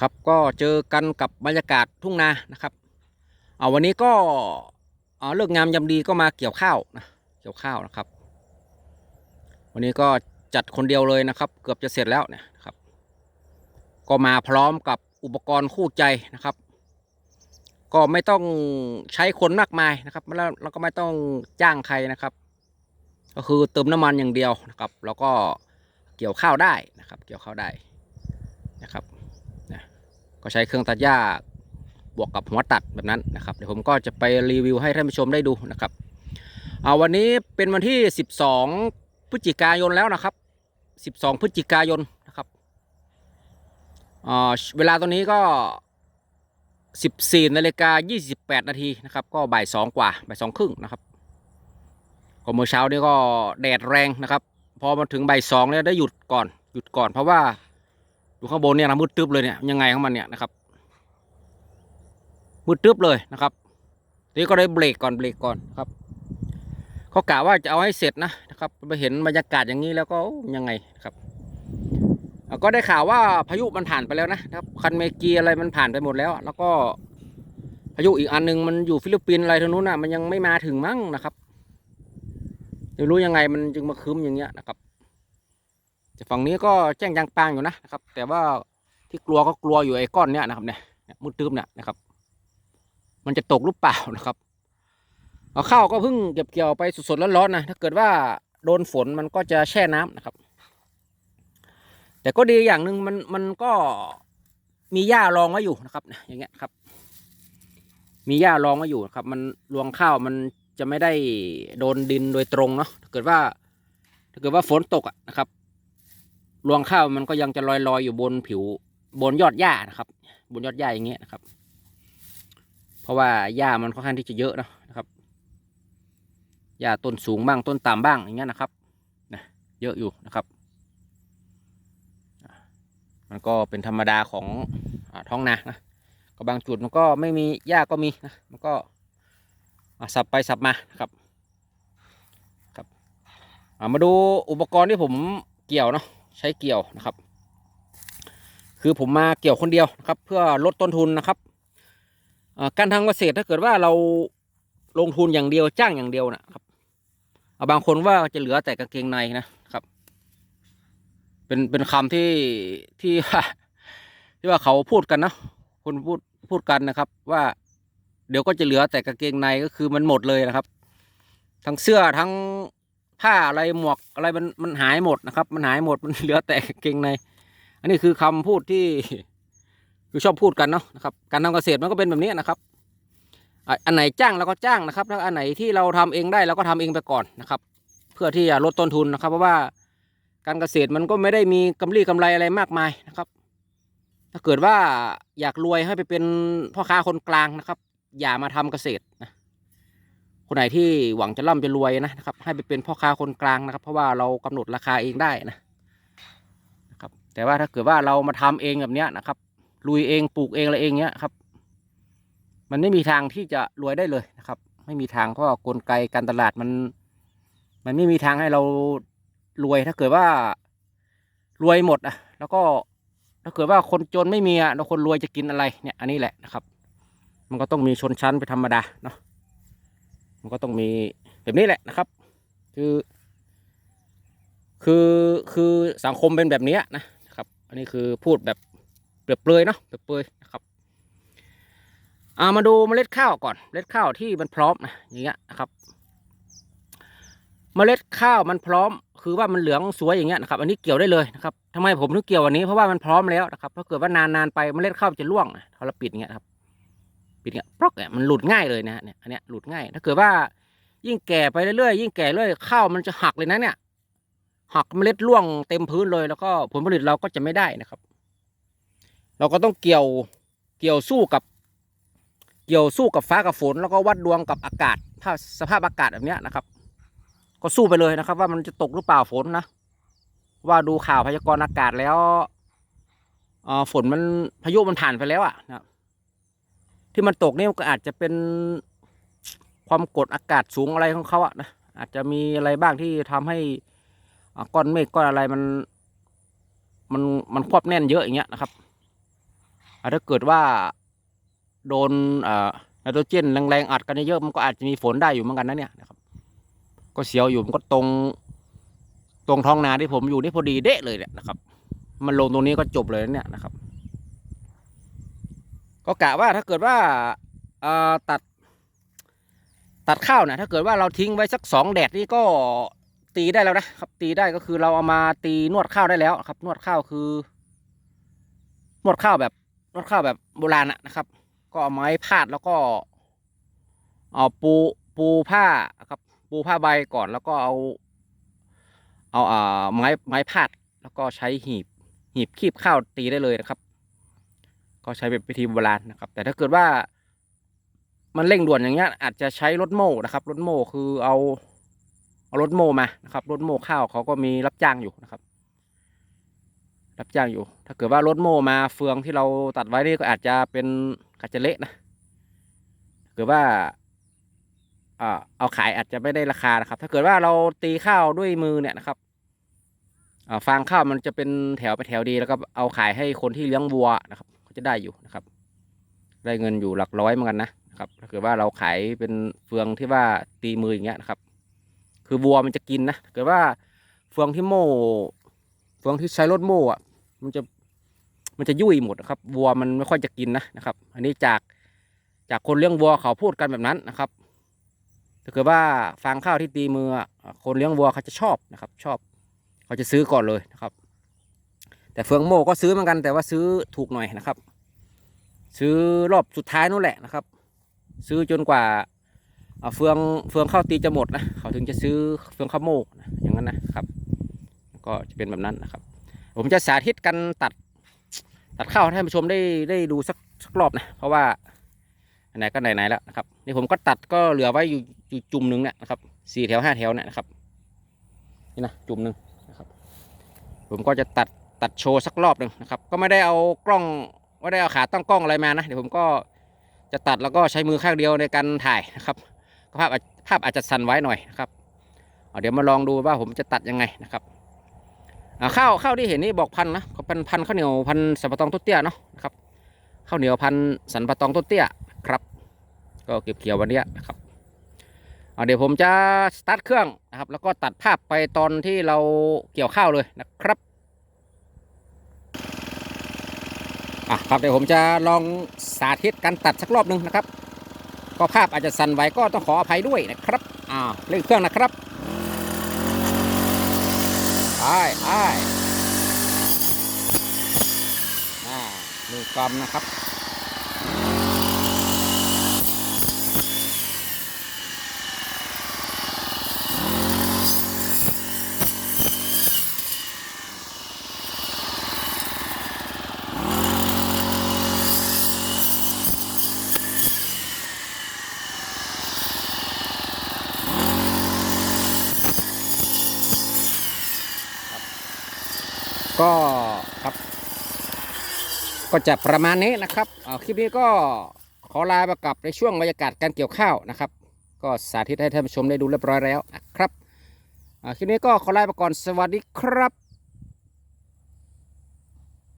ครับก็เจอกันกับบรรยากาศทุ่งนานะครับเอาวันนี้ก็เลิกงามยำดีก็มาเกี่ยวข้าวนะเกี่ยวข้าวนะครับ วันนี้ก็จัดคนเดียวเลยนะครับ เกือบจะเสร็จแล้วเนี่ยครับ ก็มาพร้อมกับอุปกรณ์คู่ใจนะครับ ก็ไม่ต้องใช้คนมากมายนะครับแล้วเราก็ไม่ต้องจ้างใครนะครับ ก็คือเติมน้ำมันอย่างเดียวนะครับ แล้วก็เกี่ยวข้าวได้นะครับ เกี่ยวข้าวได้นะครับ ก็ใช้เครื่องตัดหญ้าบวกกับหัวตัดแบบนั้นนะครับเดี๋ยวผมก็จะไปรีวิวให้ท่านผู้ชมได้ดูนะครับเอาวันนี้เป็นวันที่ 12 พฤศจิกายนแล้วนะครับ 12 พฤศจิกายนนะครับเวลาตอนนี้ก็ 14นาฬิกา28 นาทีนะครับ ก็บ่ายสองกว่าบ่ายสองครึ่งนะครับก็เมื่อเช้านี้ก็แดดแรงนะครับ พอมาถึงบ่ายสองเนี่ยได้หยุดก่อนหยุดก่อนเพราะว่า อยู่ข้างบนเนี่ยนะมืดตึ๊บเลยเนี่ยยังไงของมันเนี่ยนะครับมืดตึ๊บเลยนะครับทีนี้ก็ได้เบรกก่อนเบรกก่อนครับเขากะว่าจะเอาให้เสร็จนะนะครับไปเห็นบรรยากาศอย่างนี้แล้วก็ยังไงครับก็ได้ข่าวว่าพายุมันผ่านไปแล้วนะครับคันเมกีอะไรมันผ่านไปหมดแล้ว แล้วก็พายุอีกอันหนึงมันอยู่ฟิลิปปินส์อะไรทางนู้นน่ะมันยังไม่มาถึงมั้งนะครับไม่รู้ยังไงมันจึงมาคืมอย่างเงี้ยนะครับ แต่ฝั่งนี้ก็แจ้งยางปางอยู่นะนะครับ แต่ว่าที่กลัวก็กลัวอยู่ไอ้ก้อนเนี้ยนะครับเนี่ยมืดตึ๊บเนี่ยนะครับ มันจะตกหรือเปล่านะครับเอาข้าวก็เพิ่งเก็บเกี่ยวไปสดๆร้อนๆนะถ้าเกิดว่าโดนฝนมันก็จะแช่น้ำนะครับ แต่ก็ดีอย่างหนึ่งมันมันก็มีหญ้ารองไว้อยู่นะครับอย่างเงี้ยครับ มีหญ้ารองไว้อยู่นะครับ มันรวงข้าวมันจะไม่ได้โดนดินโดยตรงเนาะถ้าเกิดว่า ถ้าเกิดว่าฝนตกอะนะครับ รวงข้าวมันก็ยังจะลอยๆอยอยู่บนผิวบนยอดหญ้านะครับ บนยอดหญ้าอย่างเงี้ยนะครับ เพราะว่าหญ้ามันค่อนข้างที่จะเยอะนะนะครับหญ้าต้นสูงบ้างต้นต่ำบ้างอย่างเงี้ยนะครับนะเยอะอยู่นะครับ มันก็เป็นธรรมดาของอท้องนานะก็บางจุดมันก็ไม่มีหญ้าก็มีนะมันก็สับไปสับมาครับครับมาดูอุปกรณ์ที่ผมเกี่ยวเนาะ ใช้เกี่ยวนะครับ คือผมมาเกี่ยวคนเดียวนะครับ เพื่อลดต้นทุนนะครับการทำเกษตรถ้าเกิดว่าเราลงทุนอย่างเดียวจ้างอย่างเดียวนะครับอะบางคนว่าจะเหลือแต่กางเกงในนะครับ เป็นเป็นคำที่ที่ว่าที่ว่าเขาพูดกันนะคนพูดพูดกันนะครับ ว่าเดี๋ยวก็จะเหลือแต่กางเกงในก็คือมันหมดเลยนะครับ ทั้งเสื้อทั้ง ผ้าอะไรหมวกอะไรมันมันหายหมดนะครับ มันหายหมดมันเหลือแต่เกงใน อันนี้คือคำพูดที่คือชอบพูดกันเนาะนะครับ การทำเกษตรมันก็เป็นแบบนี้นะครับ อันไหนจ้างเราก็จ้างนะครับ แล้วอันไหนที่เราทำเองได้เราก็ทำเองไปก่อนนะครับ เพื่อที่จะลดต้นทุนนะครับ เพราะว่าการเกษตรมันก็ไม่ได้มีกำไรกำไรอะไรมากมายนะครับ ถ้าเกิดว่าอยากรวยให้ไปเป็นพ่อค้าคนกลางนะครับ อย่ามาทำเกษตรนะ คนไหนที่หวังจะร่ำจะรวยนะครับ ให้ไปเป็นพ่อค้าคนกลางนะครับ เพราะว่าเรากำหนดราคาเองได้นะนะครับ แต่ว่าถ้าเกิดว่าเรามาทำเองแบบเนี้ยนะครับลุยเองปลูกเองอะไรเองเนี้ยครับ มันไม่มีทางที่จะรวยได้เลยนะครับ ไม่มีทางเพราะว่ากลไกการตลาดมัน มันไม่มีทางให้เรารวยถ้าเกิดว่ารวยหมดอะ แล้วก็ถ้าเกิดว่าคนจนไม่มีอะแล้วคนรวยจะกินอะไรเนี่ยอันนี้แหละนะครับ มันก็ต้องมีชนชั้นเป็นธรรมดาเนาะ มันก็ต้องมีแบบนี้แหละนะครับ คือ คือคือสังคมเป็นแบบนี้นะครับ อันนี้คือพูดแบบเปรียบเปรยเนาะเปรียบเปรยนะครับอ่ามาดูเมล็ดข้าวก่อนเมล็ดข้าวที่มันพร้อมนะอย่างเงี้ยนะครับเมล็ดข้าวมันพร้อม คือว่ามันเหลืองสวยอย่างเงี้ยนะครับอันนี้เกี่ยวได้เลยนะครับทำไมผมถึงเกี่ยววันนี้เพราะว่ามันพร้อมแล้วนะครับถ้าเกิดว่านานๆไปเมล็ดข้าวจะร่วงนะถ้าเราปิดอย่างเงี้ยครับ ปิดเนี่ยปลอกเนี่ยมันหลุดง่ายเลยนะฮะเนี่ยอันเนี้ยหลุดง่าย ถ้าเกิดว่า ยิ่งแก่ไปเรื่อยๆยิ่งแก่เรื่อยข้าวมันจะหักเลยนะเนี่ย หักเมล็ดร่วงเต็มพื้นเลยแล้วก็ผลผลิตเราก็จะไม่ได้นะครับ เราก็ต้องเกี่ยวเกี่ยวสู้กับ เกี่ยวสู้กับฟ้ากับฝน แล้วก็วัดดวงกับอากาศภาพสภาพอากาศแบบเนี้ยนะครับ ก็สู้ไปเลยนะครับ ว่ามันจะตกหรือเปล่าฝนนะว่าดูข่าวพยากรณ์อากาศแล้วเอ่อฝนมันพายุมันผ่านไปแล้วอะนะครับ ที่มันตกนี่ก็อาจจะเป็นความกดอากาศสูงอะไรของเขาอะนะอาจจะมีอะไรบ้างที่ทำให้ก้อนเมฆก้อนอะไรมัน มันมันควบแน่นเยอะอย่างเงี้ยนะครับถ้าเกิดว่าโดนอ่าไนโตรเจนแรงๆอัดกันเยอะมันก็อาจจะมีฝนได้อยู่เหมือนกันนะเนี่ยนะครับ ก็เสียวอยู่มันก็ตรง ตรงท้องนาที่ผมอยู่นี่พอดีเดะเลยเนี่ยนะครับ มันลงตรงนี้ก็จบเลยนะเนี่ยนะครับ ก็กะว่าถ้าเกิดว่าตัด ตัดข้าวนะถ้าเกิดว่าเราทิ้งไว้สักสองแดดนี่ก็ตีได้แล้วนะครับตีได้ก็คือเราเอามาตีนวดข้าวได้แล้วครับ นวดข้าวคือนวดข้าวแบบนวดข้าวแบบโบราณนะครับ ก็เอาไม้พาดแล้วก็เอาปูปูผ้าครับปูผ้าใบก่อนแล้วก็เอา เอาอ่าไม้ไม้พาดแล้วก็ใช้หีบหีบคีบข้าวตีได้เลยนะครับ ก็ใช้เป็นวิธีโบราณนะครับ แต่ถ้าเกิดว่า มันเร่งด่วนอย่างเงี้ย อาจจะใช้รถโม่นะครับรถโม่คือเอาเอารถโม่มานะครับรถโม่ข้าวเขาก็มีรับจ้างอยู่นะครับ รับจ้างอยู่ ถ้าเกิดว่ารถโม่มาเฟืองที่เราตัดไว้นี่ก็อาจจะเป็นอาจจะเละนะถ้าเกิดว่าเอาขายอาจจะไม่ได้ราคานะครับ ถ้าเกิดว่าเราตีข้าวด้วยมือเนี่ยนะครับฟางข้าวมันจะเป็นแถวไปแถวดีแล้วก็เอาขายให้คนที่เลี้ยงวัวนะครับ จะได้อยู่นะครับ ได้เงินอยู่หลักร้อยเหมือนกันนะครับถ้าเกิดว่าเราขายเป็นเฟืองที่ว่าตีมืออย่างเงี้ยนะครับ คือวัวมันจะกินนะถ้าเกิดว่าเฟืองที่โม่เฟืองที่ใช้รถโม่อะมันจะมันจะยุ่ยหมดนะครับวัวมันไม่ค่อยจะกินนะนะครับ อันนี้จากจากคนเลี้ยงวัวเขาพูดกันแบบนั้นนะครับถ้าเกิดว่าฟางข้าวที่ตีมือคนเลี้ยงวัวเขาจะชอบนะครับ ชอบเขาจะซื้อก่อนเลยนะครับ แต่เฟืองโม่ก็ซื้อเหมือนกันแต่ว่าซื้อถูกหน่อยนะครับ ซื้อรอบสุดท้ายนู่นแหละนะครับ ซื้อจนกว่าเฟืองเฟืองข้าวตีจะหมดนะเขาถึงจะซื้อเฟืองข้าวโม่นะอย่างนั้นนะครับ ก็จะเป็นแบบนั้นนะครับ ผมจะสาธิตกันตัดตัดข้าวให้ท่านผู้ชมได้ได้ดูสักสักรอบนะเพราะว่าไหนก็ไหนๆแล้วนะครับนี่ผมก็ตัดก็เหลือไว้อยู่อยู่จุ่มหนึ่งเนี่ยนะครับสี่แถวห้าแถวเนี่ยนะครับนี่นะจุ่มหนึ่งนะครับ ผมก็จะตัดตัดโชว์สักรอบหนึ่งนะครับ ก็ไม่ได้เอากล้อง ไม่ได้เอาขาตั้งกล้องอะไรมานะ เดี๋ยวผมก็จะตัดแล้วก็ใช้มือข้างเดียวในการถ่ายนะครับภาพภาพอาจจะสั่นไว้หน่อยนะครับเเดี๋ยวมาลองดูว่าผมจะตัดยังไงนะครับข้าวข้าวที่เห็นนี่บอกพันนะก็เป็นพันข้าวเหนียวพันสันปะตองต้นเตี้ยเนาะนะครับข้าวเหนียวพันสันปะตองต้นเตี้ยครับ ก็เก็บเกี่ยววันนี้นะครับเเดี๋ยวผมจะสตาร์ทเครื่องนะครับ แล้วก็ตัดภาพไปตอนที่เราเกี่ยวข้าวเลยนะครับ อะครับเดี๋ยวผมจะลองสาธิตการตัดสักรอบหนึ่งนะครับ ก็ภาพอาจจะสั่นไหวก็ต้องขออภัยด้วยนะครับอ่าเร่งเครื่องนะครับไปไปอ่ามือกำนะครับ ก็ครับ ก็จะประมาณนี้นะครับอ่าคลิปนี้ก็ขอลาไปกับในช่วงบรรยากาศการเกี่ยวข้าวนะครับ ก็สาธิตให้ท่านผู้ชมได้ดูเรียบร้อยแล้วนะครับอ่าคลิปนี้ก็ขอลาไปก่อนสวัสดีครับ